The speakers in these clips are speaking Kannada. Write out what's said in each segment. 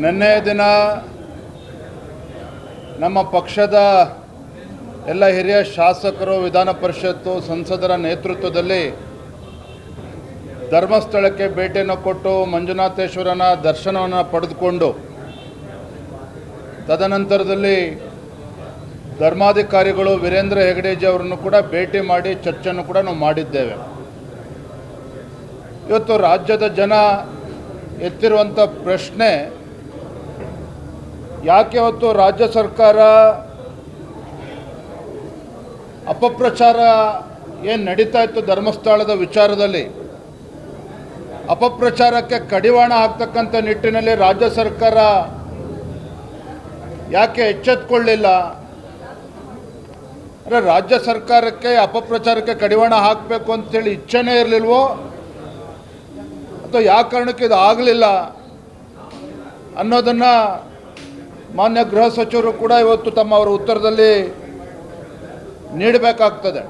ನಿನ್ನೆ ದಿನ ನಮ್ಮ ಪಕ್ಷದ ಎಲ್ಲ ಹಿರಿಯ ಶಾಸಕರು, ವಿಧಾನ ಪರಿಷತ್ತು ಸಂಸದರ ನೇತೃತ್ವದಲ್ಲಿ ಧರ್ಮಸ್ಥಳಕ್ಕೆ ಭೇಟಿಯನ್ನು ಕೊಟ್ಟು ಮಂಜುನಾಥೇಶ್ವರನ ದರ್ಶನವನ್ನು ಪಡೆದುಕೊಂಡು, ತದನಂತರದಲ್ಲಿ ಧರ್ಮಾಧಿಕಾರಿಗಳು ವೀರೇಂದ್ರ ಹೆಗಡೆಜಿ ಅವರನ್ನು ಕೂಡ ಭೇಟಿ ಮಾಡಿ ಚರ್ಚೆಯನ್ನು ಕೂಡ ನಾವು ಮಾಡಿದ್ದೇವೆ. ಇವತ್ತು ರಾಜ್ಯದ ಜನ ಎತ್ತಿರುವಂಥ ಪ್ರಶ್ನೆ ಯಾಕೆ ಹೊತ್ತು ರಾಜ್ಯ ಸರ್ಕಾರ ಅಪಪ್ರಚಾರ ಏನು ನಡೀತಾ ಇತ್ತು ಧರ್ಮಸ್ಥಳದ ವಿಚಾರದಲ್ಲಿ? ಅಪಪ್ರಚಾರಕ್ಕೆ ಕಡಿವಾಣ ಹಾಕ್ತಕ್ಕಂಥ ನಿಟ್ಟಿನಲ್ಲಿ ರಾಜ್ಯ ಸರ್ಕಾರ ಯಾಕೆ ಎಚ್ಚೆತ್ಕೊಳ್ಳಿಲ್ಲ? ಅಂದರೆ ರಾಜ್ಯ ಸರ್ಕಾರಕ್ಕೆ ಅಪಪ್ರಚಾರಕ್ಕೆ ಕಡಿವಾಣ ಹಾಕಬೇಕು ಅಂತೇಳಿ ಇಚ್ಛೆನೇ ಇರಲಿಲ್ವೋ? ಅಥವಾ ಯಾವ ಕಾರಣಕ್ಕೆ ಇದು ಆಗಲಿಲ್ಲ ಅನ್ನೋದನ್ನು ಮಾನ್ಯ ಗೃಹ ಸಚಿವರು ಕೂಡ ಇವತ್ತು ತಮ್ಮ ಅವರ ಉತ್ತರದಲ್ಲಿ ನೀಡಬೇಕಾಗ್ತದೆ.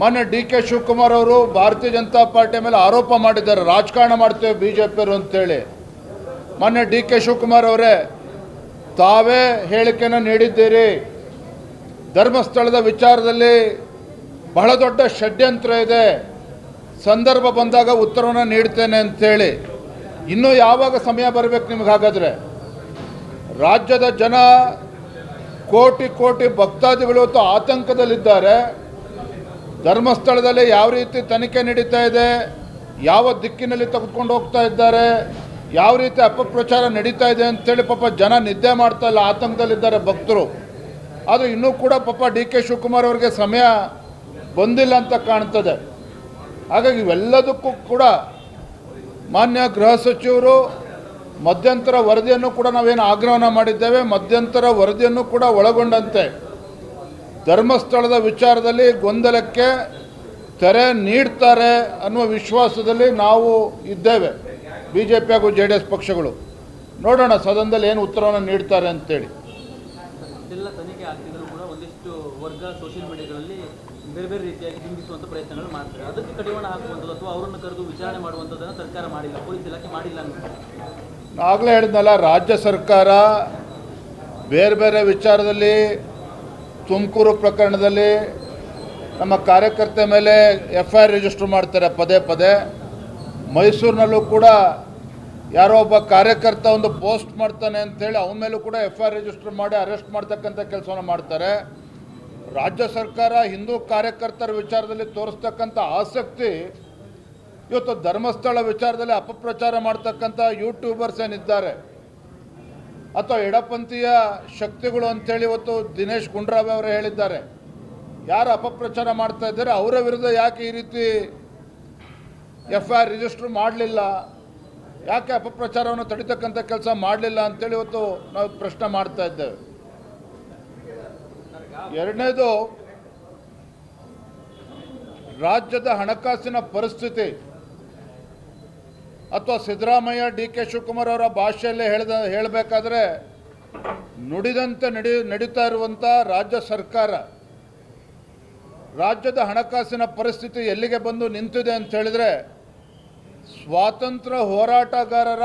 ಮಾನ್ಯ ಡಿ ಕೆ ಶಿವಕುಮಾರ್ ಅವರು ಭಾರತೀಯ ಜನತಾ ಪಾರ್ಟಿ ಮೇಲೆ ಆರೋಪ ಮಾಡಿದ್ದಾರೆ. ರಾಜಕಾರಣ ಮಾಡ್ತೇವೆ ಬಿ ಜೆ ಪಿಯವರು ಅಂತೇಳಿ. ಮಾನ್ಯ ಡಿ ಕೆ ಶಿವಕುಮಾರ್ ಅವರೇ, ತಾವೇ ಹೇಳಿಕೆಯನ್ನು ನೀಡಿದ್ದೀರಿ. ಧರ್ಮಸ್ಥಳದ ವಿಚಾರದಲ್ಲಿ ಬಹಳ ದೊಡ್ಡ ಷಡ್ಯಂತ್ರ ಇದೆ. ಸಂದರ್ಭ ಬಂದಾಗ ಉತ್ತರವನ್ನು ನೀಡ್ತೇನೆ ಅಂತೇಳಿ. ಇನ್ನೂ ಯಾವಾಗ ಸಮಯ ಬರಬೇಕು ನಿಮ್ಗೆ ಹಾಗಾದರೆ? ರಾಜ್ಯದ ಜನ ಕೋಟಿ ಕೋಟಿ ಭಕ್ತಾದಿಗಳು ಇವತ್ತು ಆತಂಕದಲ್ಲಿದ್ದಾರೆ. ಧರ್ಮಸ್ಥಳದಲ್ಲಿ ಯಾವ ರೀತಿ ತನಿಖೆ ನಡೀತಾ ಇದೆ, ಯಾವ ದಿಕ್ಕಿನಲ್ಲಿ ತೆಗೆದುಕೊಂಡು ಹೋಗ್ತಾ ಇದ್ದಾರೆ, ಯಾವ ರೀತಿ ಅಪಪ್ರಚಾರ ನಡೀತಾ ಇದೆ ಅಂತೇಳಿ ಪಾಪ ಜನ ನಿದ್ದೆ ಮಾಡ್ತಾ ಇಲ್ಲ, ಆತಂಕದಲ್ಲಿದ್ದಾರೆ ಭಕ್ತರು. ಆದರೆ ಇನ್ನೂ ಕೂಡ ಪಾಪ ಡಿ ಕೆ ಶಿವಕುಮಾರ್ ಅವರಿಗೆ ಸಮಯ ಬಂದಿಲ್ಲ ಅಂತ ಕಾಣ್ತದೆ. ಹಾಗಾಗಿ ಇವೆಲ್ಲದಕ್ಕೂ ಕೂಡ ಮಾನ್ಯ ಗೃಹ ಸಚಿವರು ಮಧ್ಯಂತರ ವರದಿಯನ್ನು ಕೂಡ ನಾವೇನು ಆಗ್ರಹನ ಮಾಡಿದ್ದೇವೆ, ಮಧ್ಯಂತರ ವರದಿಯನ್ನು ಕೂಡ ಒಳಗೊಂಡಂತೆ. ಧರ್ಮಸ್ಥಳದ ವಿಚಾರದಲ್ಲಿ ಗೊಂದಲಕ್ಕೆ ತೆರೆ ನೀಡ್ತಾರೆ ಅನ್ನುವ ವಿಶ್ವಾಸದಲ್ಲಿ ನಾವು ಇದ್ದೇವೆ ಬಿ ಜೆ ಪಿ ಹಾಗೂ ಜೆ ಡಿ ಎಸ್ ಪಕ್ಷಗಳು. ನೋಡೋಣ ಸದನದಲ್ಲಿ ಏನು ಉತ್ತರವನ್ನು ನೀಡ್ತಾರೆ ಅಂತೇಳಿ. ಬೇರೆ ಬೇರೆ ರೀತಿಯಾಗಿ ಬಿಂಬಿಸುವಂಥ ಪ್ರಯತ್ನಗಳು ಮಾಡ್ತಾರೆ. ಅದಕ್ಕೆ ಕಡಿವಾಣ ಹಾಕುವಂಥದ್ದು ಅಥವಾ ಅವರನ್ನು ಕರೆದು ವಿಚಾರಣೆ ಮಾಡುವಂಥದ್ದನ್ನು ಸರ್ಕಾರ ಮಾಡಿಲ್ಲ, ಪೊಲೀಸ್ ಇಲಾಖೆ ಮಾಡಿಲ್ಲ ಆಗಲೇ ಹೇಳಿದ್ನಲ್ಲ, ರಾಜ್ಯ ಸರ್ಕಾರ ಬೇರೆ ಬೇರೆ ವಿಚಾರದಲ್ಲಿ, ತುಮಕೂರು ಪ್ರಕರಣದಲ್ಲಿ ನಮ್ಮ ಕಾರ್ಯಕರ್ತ ಮೇಲೆ ಎಫ್ ಐ ಆರ್ ರಿಜಿಸ್ಟರ್ ಮಾಡ್ತಾರೆ ಪದೇ ಪದೇ. ಮೈಸೂರಿನಲ್ಲೂ ಕೂಡ ಯಾರೋ ಒಬ್ಬ ಕಾರ್ಯಕರ್ತ ಒಂದು ಪೋಸ್ಟ್ ಮಾಡ್ತಾನೆ ಅಂಥೇಳಿ ಅವನ ಮೇಲೂ ಕೂಡ ಎಫ್ ಐ ಆರ್ ರಿಜಿಸ್ಟರ್ ಮಾಡಿ ಅರೆಸ್ಟ್ ಮಾಡ್ತಕ್ಕಂಥ ಕೆಲಸವನ್ನು ಮಾಡ್ತಾರೆ. ರಾಜ್ಯ ಸರ್ಕಾರ ಹಿಂದೂ ಕಾರ್ಯಕರ್ತರ ವಿಚಾರದಲ್ಲಿ ತೋರಿಸ್ತಕ್ಕಂಥ ಆಸಕ್ತಿ, ಇವತ್ತು ಧರ್ಮಸ್ಥಳ ವಿಚಾರದಲ್ಲಿ ಅಪಪ್ರಚಾರ ಮಾಡ್ತಕ್ಕಂಥ ಯೂಟ್ಯೂಬರ್ಸ್ ಏನಿದ್ದಾರೆ, ಅಥವಾ ಎಡಪಂಥೀಯ ಶಕ್ತಿಗಳು ಅಂತೇಳಿ ಇವತ್ತು ದಿನೇಶ್ ಗುಂಡ್ರಾವ್ ಅವರು ಹೇಳಿದ್ದಾರೆ. ಯಾರು ಅಪಪ್ರಚಾರ ಮಾಡ್ತಾ ಇದ್ದಾರೆ? ಅವರ ವಿರುದ್ಧ ಯಾಕೆ ಈ ರೀತಿ ಎಫ್ ಐ ಆರ್ ರಿಜಿಸ್ಟರ್ ಮಾಡಲಿಲ್ಲ? ಯಾಕೆ ಅಪಪ್ರಚಾರವನ್ನು ತಡಿತಕ್ಕಂಥ ಕೆಲಸ ಮಾಡಲಿಲ್ಲ ಅಂತೇಳಿ ಇವತ್ತು ನಾವು ಪ್ರಶ್ನೆ ಮಾಡ್ತಾ ಇದ್ದೇವೆ. ಎರಡನೇದು, ರಾಜ್ಯದ ಹಣಕಾಸಿನ ಪರಿಸ್ಥಿತಿ. ಅಥವಾ ಸಿದ್ದರಾಮಯ್ಯ, ಡಿ ಕೆ ಶಿವಕುಮಾರ್ ಅವರ ಭಾಷೆಯಲ್ಲೇ ಹೇಳಿದ, ಹೇಳಬೇಕಾದ್ರೆ, ನುಡಿದಂತೆ ನಡಿ, ನಡೀತಾ ಇರುವಂಥ ರಾಜ್ಯ ಸರ್ಕಾರ, ರಾಜ್ಯದ ಹಣಕಾಸಿನ ಪರಿಸ್ಥಿತಿ ಎಲ್ಲಿಗೆ ಬಂದು ನಿಂತಿದೆ ಅಂತ ಹೇಳಿದ್ರೆ, ಸ್ವಾತಂತ್ರ್ಯ ಹೋರಾಟಗಾರರ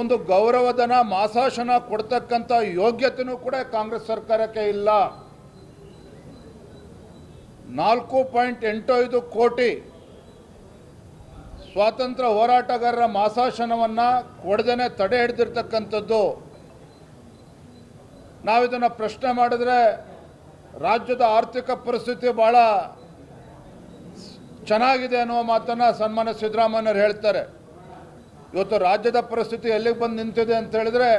ಒಂದು ಗೌರವಧನ, ಮಾಸಾಶನ ಕೊಡ್ತಕ್ಕಂಥ ಯೋಗ್ಯತೆಯೂ ಕೂಡ ಕಾಂಗ್ರೆಸ್ ಸರ್ಕಾರಕ್ಕೆ ಇಲ್ಲ. ನಾಲ್ಕು ಪಾಯಿಂಟ್ ಎಂಟು ಐದು ಕೋಟಿ ಸ್ವಾತಂತ್ರ್ಯ ಹೋರಾಟಗಾರರ ಮಾಸಾಶನವನ್ನು ಕೊಡದೇ ತಡೆ ಹಿಡಿದಿರ್ತಕ್ಕಂಥದ್ದು. ನಾವಿದನ್ನು ಪ್ರಶ್ನೆ ಮಾಡಿದ್ರೆ ರಾಜ್ಯದ ಆರ್ಥಿಕ ಪರಿಸ್ಥಿತಿ ಭಾಳ ಚೆನ್ನಾಗಿದೆ ಅನ್ನುವ ಮಾತನ್ನು ಸನ್ಮಾನ್ಯ ಸಿದ್ದರಾಮಯ್ಯರು ಹೇಳ್ತಾರೆ. ಇವತ್ತು ರಾಜ್ಯದ ಪರಿಸ್ಥಿತಿ ಎಲ್ಲಿಗೆ ಬಂದು ನಿಂತಿದೆ ಅಂತ ಹೇಳಿದ್ರೆ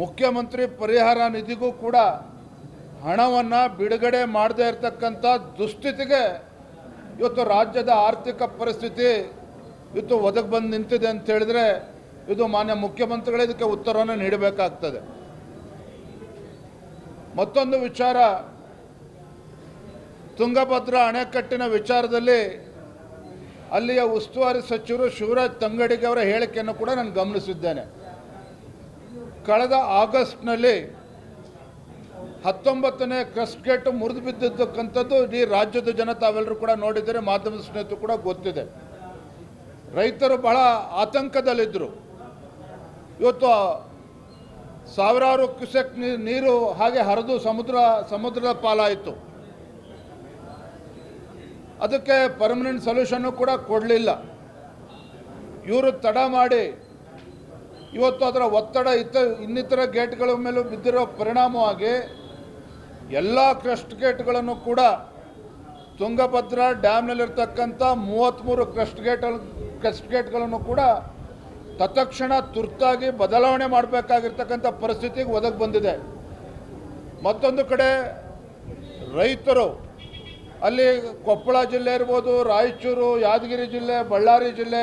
ಮುಖ್ಯಮಂತ್ರಿ ಪರಿಹಾರ ನಿಧಿಗೂ ಕೂಡ ಹಣವನ್ನು ಬಿಡುಗಡೆ ಮಾಡದೇ ಇರತಕ್ಕಂಥ ದುಸ್ಥಿತಿಗೆ ಇವತ್ತು ರಾಜ್ಯದ ಆರ್ಥಿಕ ಪರಿಸ್ಥಿತಿ ಇವತ್ತು ಒದಗಿ ಬಂದು ನಿಂತಿದೆ ಅಂತ ಹೇಳಿದ್ರೆ ಇದು ಮಾನ್ಯ ಮುಖ್ಯಮಂತ್ರಿಗಳೇ ಇದಕ್ಕೆ ಉತ್ತರವನ್ನು ನೀಡಬೇಕಾಗ್ತದೆ. ಮತ್ತೊಂದು ವಿಚಾರ, ತುಂಗಭದ್ರಾ ಅಣೆಕಟ್ಟಿನ ವಿಚಾರದಲ್ಲಿ ಅಲ್ಲಿಯ ಉಸ್ತುವಾರಿ ಸಚಿವರು ಶಿವರಾಜ್ ತಂಗಡಿಗೆ ಅವರ ಹೇಳಿಕೆಯನ್ನು ಕೂಡ ನಾನು ಗಮನಿಸಿದ್ದೇನೆ. ಕಳೆದ ಆಗಸ್ಟ್ನಲ್ಲಿ ಹತ್ತೊಂಬತ್ತನೇ ಕ್ರಸ್ಟ್ ಗೇಟ್ ಮುರಿದು ಬಿದ್ದಿದ್ದಕ್ಕಂಥದ್ದು ಇಡೀ ರಾಜ್ಯದ ಜನ ತಾವೆಲ್ಲರೂ ಕೂಡ ನೋಡಿದರೆ, ಮಾಧ್ಯಮದ ಸ್ನೇಹಿತರು ಕೂಡ ಗೊತ್ತಿದೆ. ರೈತರು ಬಹಳ ಆತಂಕದಲ್ಲಿದ್ದರು ಇವತ್ತು ಸಾವಿರಾರು ಕ್ಯುಸೆಕ್ ನೀರು ಹಾಗೆ ಹರಿದು ಸಮುದ್ರ, ಸಮುದ್ರದ ಪಾಲಾಯಿತು. ಅದಕ್ಕೆ ಪರ್ಮನೆಂಟ್ ಸೊಲ್ಯೂಷನ್ನು ಕೂಡ ಕೊಡಲಿಲ್ಲ. ಇವರು ತಡ ಮಾಡಿ, ಇವತ್ತು ಅದರ ಒತ್ತಡ ಇತ್ತ, ಇನ್ನಿತರ ಗೇಟ್ಗಳ ಮೇಲೂ ಬಿದ್ದಿರೋ ಪರಿಣಾಮವಾಗಿ ಎಲ್ಲ ಕ್ರಸ್ಟ್ ಗೇಟ್ಗಳನ್ನು ಕೂಡ ತುಂಗಭದ್ರಾ ಡ್ಯಾಮ್ನಲ್ಲಿರ್ತಕ್ಕಂಥ ಮೂವತ್ತ್ಮೂರು ಕ್ರಸ್ಟ್ ಗೇಟ್ ಕ್ರಸ್ಟ್ ಗೇಟ್ಗಳನ್ನು ಕೂಡ ತತ್ಕ್ಷಣ ತುರ್ತಾಗಿ ಬದಲಾವಣೆ ಮಾಡಬೇಕಾಗಿರ್ತಕ್ಕಂಥ ಪರಿಸ್ಥಿತಿಗೆ ಒದಗಿ ಬಂದಿದೆ. ಮತ್ತೊಂದು ಕಡೆ ರೈತರು ಅಲ್ಲಿ ಕೊಪ್ಪಳ ಜಿಲ್ಲೆ ಇರ್ಬೋದು, ರಾಯಚೂರು, ಯಾದಗಿರಿ ಜಿಲ್ಲೆ, ಬಳ್ಳಾರಿ ಜಿಲ್ಲೆ,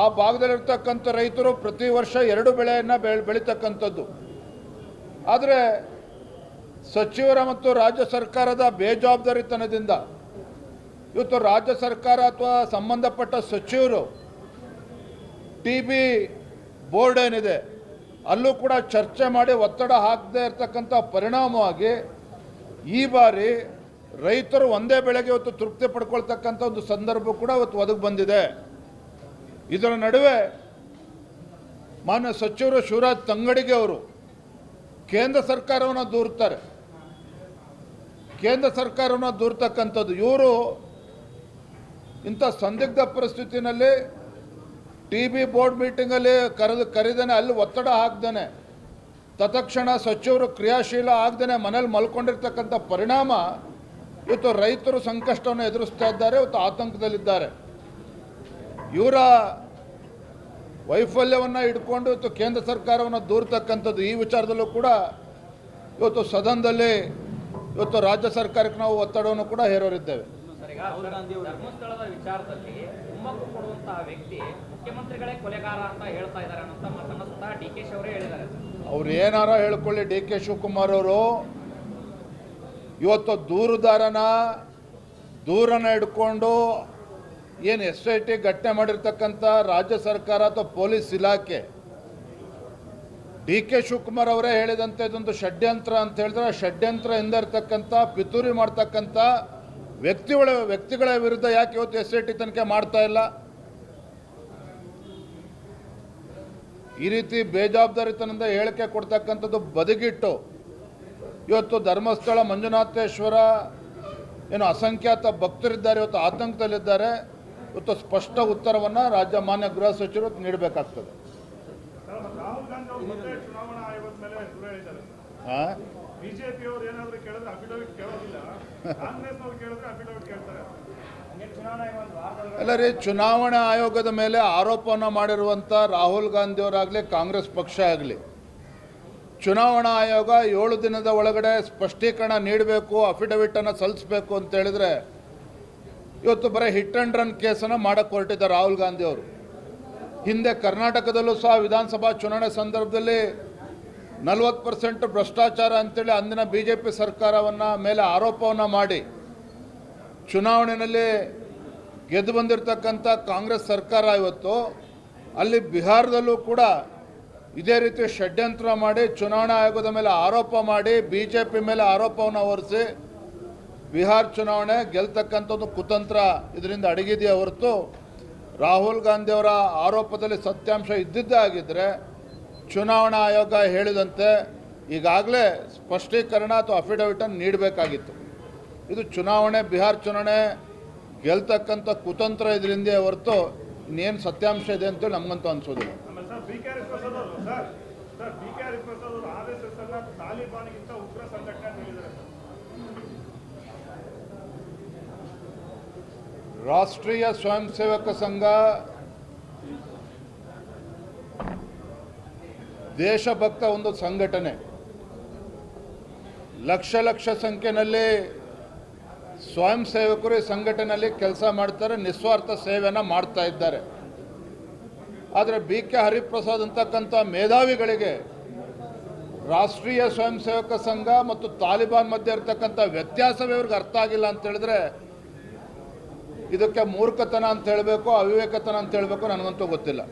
ಆ ಭಾಗದಲ್ಲಿರ್ತಕ್ಕಂಥ ರೈತರು ಪ್ರತಿ ವರ್ಷ ಎರಡು ಬೆಳೆಯನ್ನು ಬೆಳೆ, ಬೆಳೀತಕ್ಕಂಥದ್ದು. ಆದರೆ ಸಚಿವರ ಮತ್ತು ರಾಜ್ಯ ಸರ್ಕಾರದ ಬೇಜವಾಬ್ದಾರಿತನದಿಂದ ಇವತ್ತು ರಾಜ್ಯ ಸರ್ಕಾರ ಅಥವಾ ಸಂಬಂಧಪಟ್ಟ ಸಚಿವರು ಟಿ ಬಿ ಬೋರ್ಡ್ ಏನಿದೆ, ಅಲ್ಲೂ ಕೂಡ ಚರ್ಚೆ ಮಾಡಿ ಒತ್ತಡ ಹಾಕದೇ ಇರತಕ್ಕಂಥ ಪರಿಣಾಮವಾಗಿ ಈ ಬಾರಿ ರೈತರು ಒಂದೇ ಬೆಳೆಗೆ ಇವತ್ತು ತೃಪ್ತಿ ಪಡ್ಕೊಳ್ತಕ್ಕಂಥ ಒಂದು ಸಂದರ್ಭ ಕೂಡ ಇವತ್ತು ಒದಗಿ ಬಂದಿದೆ. ಇದರ ನಡುವೆ ಮಾನ್ಯ ಸಚಿವರು ಶಿವರಾಜ್ ತಂಗಡಿಗೆ ಅವರು ಕೇಂದ್ರ ಸರ್ಕಾರವನ್ನು ದೂರ್ತಾರೆ. ಕೇಂದ್ರ ಸರ್ಕಾರವನ್ನು ದೂರ್ತಕ್ಕಂಥದ್ದು. ಇವರು ಇಂಥ ಸಂದಿಗ್ಧ ಪರಿಸ್ಥಿತಿನಲ್ಲಿ ಟಿ ಬಿ ಬೋರ್ಡ್ ಮೀಟಿಂಗಲ್ಲಿ ಕರೆದು ಕರೆದೇನೆ, ಅಲ್ಲಿ ಒತ್ತಡ ಹಾಕ್ದೇನೆ, ತತ್ಕ್ಷಣ ಸಚಿವರು ಕ್ರಿಯಾಶೀಲ ಆಗ್ದೇನೆ, ಮನೇಲಿ ಮಲ್ಕೊಂಡಿರ್ತಕ್ಕಂಥ ಪರಿಣಾಮ ಇವತ್ತು ರೈತರು ಸಂಕಷ್ಟವನ್ನು ಎದುರಿಸ್ತಾ ಇದ್ದಾರೆ ಇವತ್ತು ಆತಂಕದಲ್ಲಿದ್ದಾರೆ. ಇವರ ವೈಫಲ್ಯವನ್ನು ಇಟ್ಕೊಂಡು ಇವತ್ತು ಕೇಂದ್ರ ಸರ್ಕಾರವನ್ನು ದೂರ್ತಕ್ಕಂಥದ್ದು ಈ ವಿಚಾರದಲ್ಲೂ ಕೂಡ ಇವತ್ತು ಸದನದಲ್ಲಿ ಇವತ್ತು ರಾಜ್ಯ ಸರ್ಕಾರಕ್ಕೆ ನಾವು ಒತ್ತಡವನ್ನು ಕೂಡ ಹೇರೋರಿದ್ದೇವೆ. ಅವ್ರು ಏನಾರ ಹೇಳ್ಕೊಳ್ಳಿ ಡಿ ಕೆ ಶಿವಕುಮಾರ್ ಅವರು. ಇವತ್ತು ದೂರುದಾರನ ದೂರನ ಹಿಡ್ಕೊಂಡು ಏನು ಎಸ್ ಐ ಟಿ ಘಟನೆ ಮಾಡಿರ್ತಕ್ಕಂಥ ರಾಜ್ಯ ಸರ್ಕಾರ ಅಥವಾ ಪೊಲೀಸ್ ಇಲಾಖೆ? ಡಿ ಕೆ ಶಿವಕುಮಾರ್ ಅವರೇ ಹೇಳಿದಂತೆ ಇದೊಂದು ಷಡ್ಯಂತ್ರ ಅಂತ ಹೇಳಿದ್ರೆ ಷಡ್ಯಂತ್ರ ಹಿಂದೆ ಇರ್ತಕ್ಕಂಥ, ಪಿತೂರಿ ಮಾಡ್ತಕ್ಕಂಥ ವ್ಯಕ್ತಿಗಳ ವ್ಯಕ್ತಿಗಳ ವಿರುದ್ಧ ಯಾಕೆ ಇವತ್ತು ಎಸ್ ಐ ಟಿ ತನಿಖೆ ಮಾಡ್ತಾ ಇಲ್ಲ? ಈ ರೀತಿ ಬೇಜವಾಬ್ದಾರಿತನದಿಂದ ಹೇಳಿಕೆ ಕೊಡ್ತಕ್ಕಂಥದ್ದು ಬದಿಗಿಟ್ಟು ಇವತ್ತು ಧರ್ಮಸ್ಥಳ ಮಂಜುನಾಥೇಶ್ವರ ಏನು ಅಸಂಖ್ಯಾತ ಭಕ್ತರಿದ್ದಾರೆ ಇವತ್ತು ಆತಂಕದಲ್ಲಿದ್ದಾರೆ. ಇವತ್ತು ಸ್ಪಷ್ಟ ಉತ್ತರವನ್ನು ರಾಜ್ಯ ಮಾನ್ಯ ಗೃಹ ಸಚಿವರು ನೀಡಬೇಕಾಗ್ತದೆ. ಅಲ್ಲ ರೀ ಚುನಾವಣಾ ಆಯೋಗದ ಮೇಲೆ ಆರೋಪವನ್ನು ಮಾಡಿರುವಂಥ ರಾಹುಲ್ ಗಾಂಧಿಯವರಾಗಲಿ ಕಾಂಗ್ರೆಸ್ ಪಕ್ಷ ಆಗಲಿ ಚುನಾವಣಾ ಆಯೋಗ ಏಳು ದಿನದ ಒಳಗಡೆ ಸ್ಪಷ್ಟೀಕರಣ ನೀಡಬೇಕು ಅಫಿಡವಿಟನ್ನು ಸಲ್ಲಿಸಬೇಕು ಅಂತ ಹೇಳಿದ್ರೆ ಇವತ್ತು ಬರೀ ಹಿಟ್ ಆ್ಯಂಡ್ ರನ್ ಕೇಸನ್ನು ಮಾಡಕ್ಕೆ ಹೊರಟಿದ್ದಾರೆ ರಾಹುಲ್ ಗಾಂಧಿ ಅವರು. ಹಿಂದೆ ಕರ್ನಾಟಕದಲ್ಲೂ ಸಹ ವಿಧಾನಸಭಾ ಚುನಾವಣೆ ಸಂದರ್ಭದಲ್ಲಿ ನಲವತ್ತು ಪರ್ಸೆಂಟ್ ಭ್ರಷ್ಟಾಚಾರ ಅಂತೇಳಿ ಅಂದಿನ ಬಿ ಜೆ ಪಿ ಸರ್ಕಾರವನ್ನು ಮೇಲೆ ಆರೋಪವನ್ನು ಮಾಡಿ ಚುನಾವಣೆಯಲ್ಲಿ ಗೆದ್ದು ಬಂದಿರತಕ್ಕಂಥ ಕಾಂಗ್ರೆಸ್ ಸರ್ಕಾರ ಇವತ್ತು ಅಲ್ಲಿ ಬಿಹಾರದಲ್ಲೂ ಕೂಡ ಇದೇ ರೀತಿ ಷಡ್ಯಂತ್ರ ಮಾಡಿ ಚುನಾವಣಾ ಆಯೋಗದ ಮೇಲೆ ಆರೋಪ ಮಾಡಿ ಬಿ ಜೆ ಪಿ ಮೇಲೆ ಆರೋಪವನ್ನು ಹೊರಿಸಿ ಬಿಹಾರ್ ಚುನಾವಣೆ ಗೆಲ್ತಕ್ಕಂಥದ್ದು ಕುತಂತ್ರ ಇದರಿಂದ ಅಡಗಿದೆಯೇ ಹೊರತು ರಾಹುಲ್ ಗಾಂಧಿಯವರ ಆರೋಪದಲ್ಲಿ ಸತ್ಯಾಂಶ ಇದ್ದಿದ್ದೇ ಆಗಿದ್ದರೆ ಚುನಾವಣಾ ಆಯೋಗ ಹೇಳಿದಂತೆ ಈಗಾಗಲೇ ಸ್ಪಷ್ಟೀಕರಣ ಅಥವಾ ಅಫಿಡವಿಟನ್ನು ನೀಡಬೇಕಾಗಿತ್ತು. ಇದು ಚುನಾವಣೆ, ಬಿಹಾರ್ ಚುನಾವಣೆ ಗೆಲ್ತಕ್ಕಂಥ ಕುತಂತ್ರ ಇದರಿಂದೇ ಹೊರತು ಇನ್ನೇನು ಸತ್ಯಾಂಶ ಇದೆ ಅಂತೇಳಿ ನಮಗಂತೂ ಅನ್ಸೋದಿಲ್ಲ ಆಮೇಲೆ ಸರ್ ಬಿ ಕೆ ಹರಿಪ್ರಸಾದ್ ಅವರು ಸರ್ ಸರ್ ಬಿ ಕೆ ರಾಷ್ಟ್ರೀಯ ಸ್ವಯಂ ಸೇವಕ ಸಂಘ, ದೇಶಭಕ್ತ ಒಂದು ಸಂಘಟನೆ. ಲಕ್ಷ ಲಕ್ಷ ಸಂಖ್ಯೆಯಲ್ಲಿ ಸ್ವಯಂ ಸೇವಕರು ಈ ಸಂಘಟನೆಯಲ್ಲಿ ಕೆಲಸ ಮಾಡ್ತಾರೆ, ನಿಸ್ವಾರ್ಥ ಸೇವೆಯನ್ನು ಮಾಡ್ತಾ ಇದ್ದಾರೆ. ಆದರೆ ಬಿ ಕೆ ಹರಿಪ್ರಸಾದ್ ಅಂತಕ್ಕಂಥ ಮೇಧಾವಿಗಳಿಗೆ ರಾಷ್ಟ್ರೀಯ ಸ್ವಯಂ ಸೇವಕ ಸಂಘ ಮತ್ತು ತಾಲಿಬಾನ್ ಮಧ್ಯೆ ಇರತಕ್ಕಂಥ ವ್ಯತ್ಯಾಸವೇ ಇವ್ರಿಗೆ ಅರ್ಥ ಆಗಿಲ್ಲ ಅಂತ ಹೇಳಿದ್ರೆ ಇದಕ್ಕೆ ಮೂರ್ಖತನ ಅಂತ ಹೇಳಬೇಕು ಅವಿವೇಕತನ ಅಂತ ಹೇಳಬೇಕು ನನಗಂತೂ ಗೊತ್ತಿಲ್ಲ.